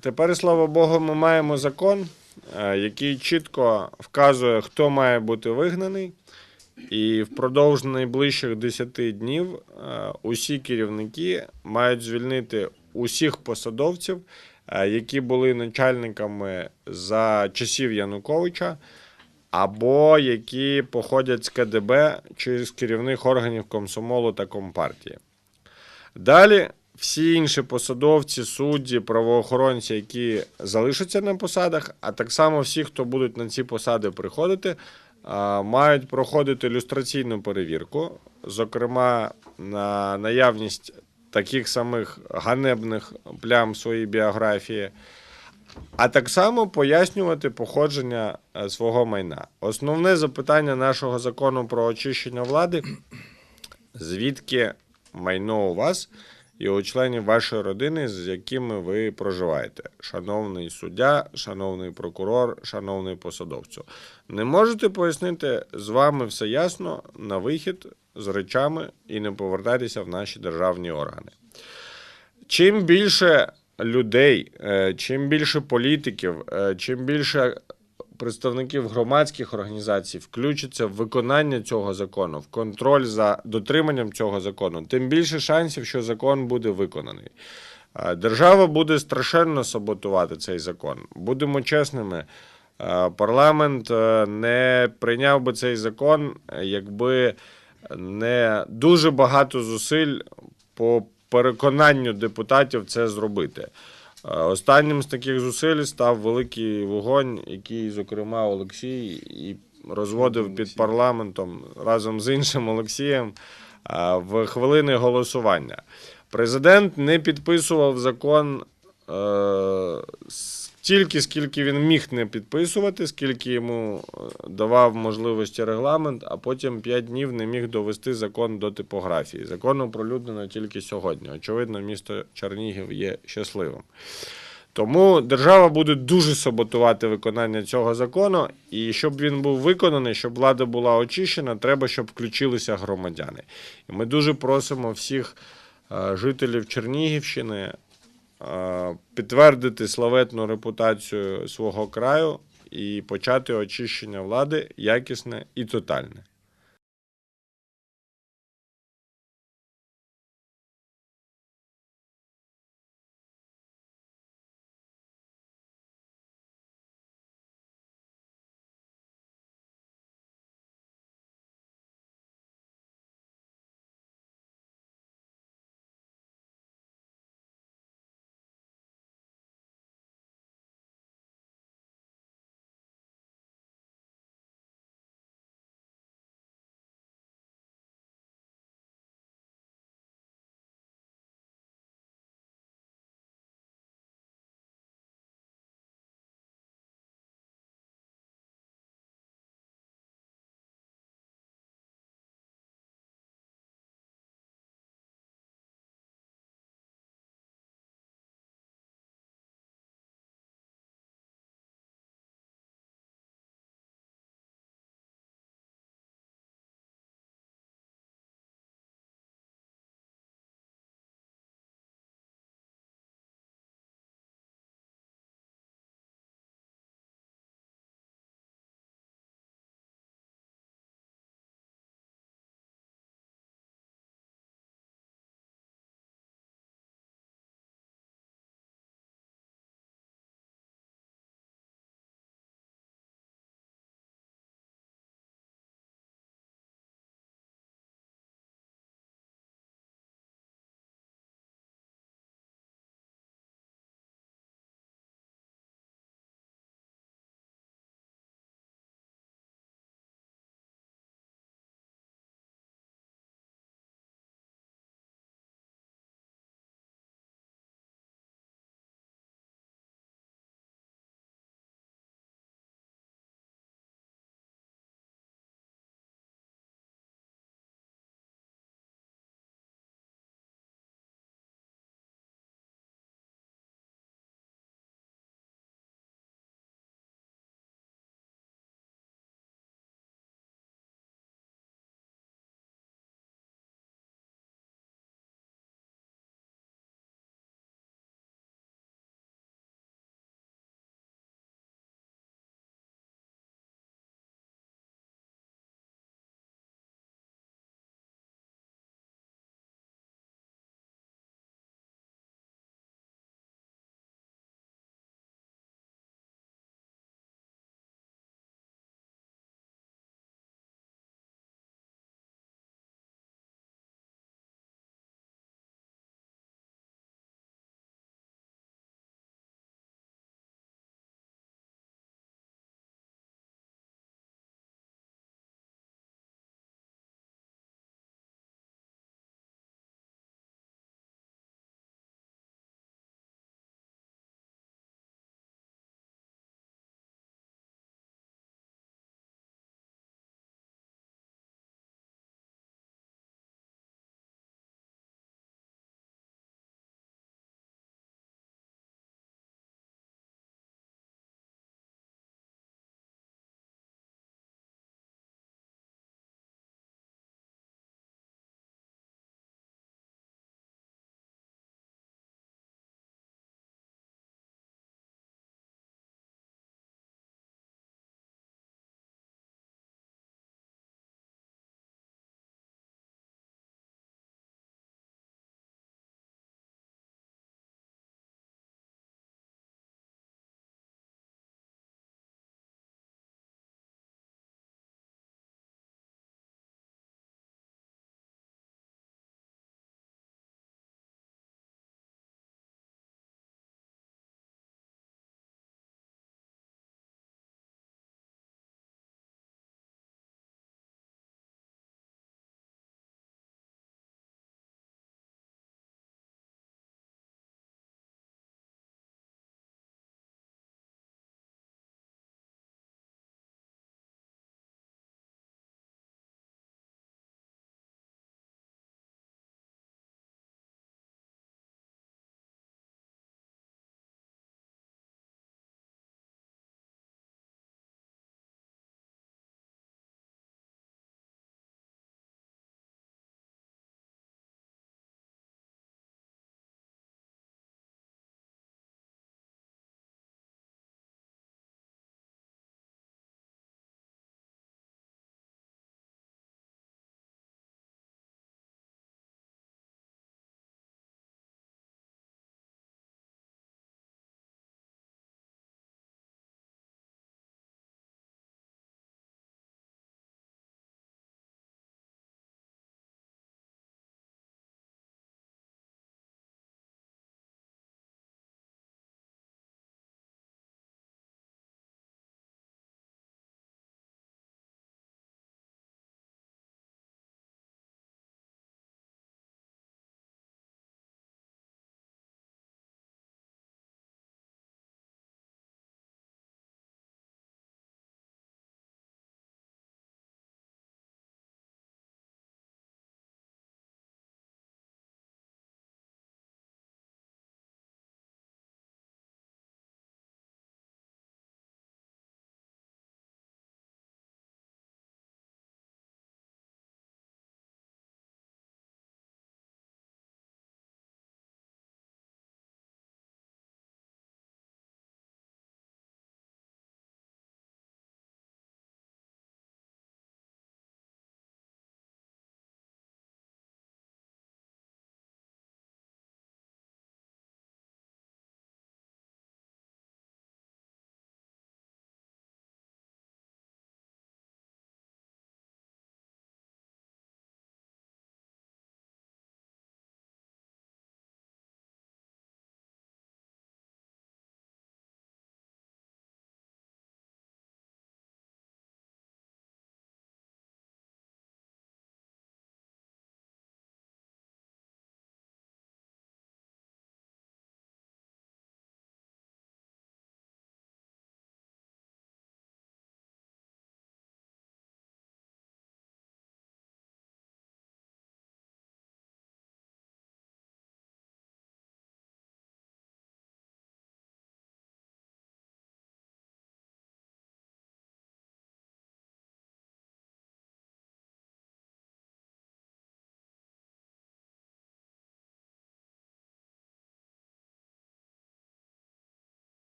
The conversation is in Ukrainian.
Тепер, слава Богу, ми маємо закон, е, який чітко вказує, хто має бути вигнаний. І впродовж найближчих 10 днів е, усі керівники мають звільнити усіх посадовців, е, які були начальниками за часів Януковича, або які походять з КДБ чи з керівних органів комсомолу та компартії. Далі всі інші посадовці, судді, правоохоронці, які залишаться на посадах, а так само всі, хто будуть на ці посади приходити, мають проходити люстраційну перевірку, зокрема на наявність таких самих ганебних плям своїй біографії, а так само пояснювати походження е, свого майна. Основне запитання нашого закону про очищення влади звідки майно у вас і у членів вашої родини, з якими ви проживаєте. Шановний суддя, шановний прокурор, шановний посадовцю. Не можете пояснити з вами все ясно на вихід з речами і не повертайтеся в наші державні органи. Чим більше людей, е, чим більше політиків, е, чим більше представників громадських організацій включаться в виконання цього закону, в контроль за дотриманням цього закону, тим більше шансів, що закон буде виконаний. Держава буде страшенно саботувати цей закон. Будемо чесними. Парламент е, не прийняв би цей закон, якби не дуже багато зусиль по переконанню депутатів це зробити. Останнім з таких зусиль став великий вогонь, який, зокрема, Олексій і розводив під парламентом разом з іншим Олексієм в хвилини голосування. Президент не підписував закон е, стільки, скільки він міг не підписувати, скільки йому е, давав можливості регламент, а потім 5 днів не міг довести закон до типографії. Закон оприлюднено тільки сьогодні. Очевидно, місто Чернігів є щасливим. Тому держава буде дуже саботувати виконання цього закону, і щоб він був виконаний, щоб влада була очищена, треба, щоб включилися громадяни. І ми дуже просимо всіх е, жителів Чернігівщини підтвердити славетну репутацію свого краю і почати очищення влади якісне і тотальне.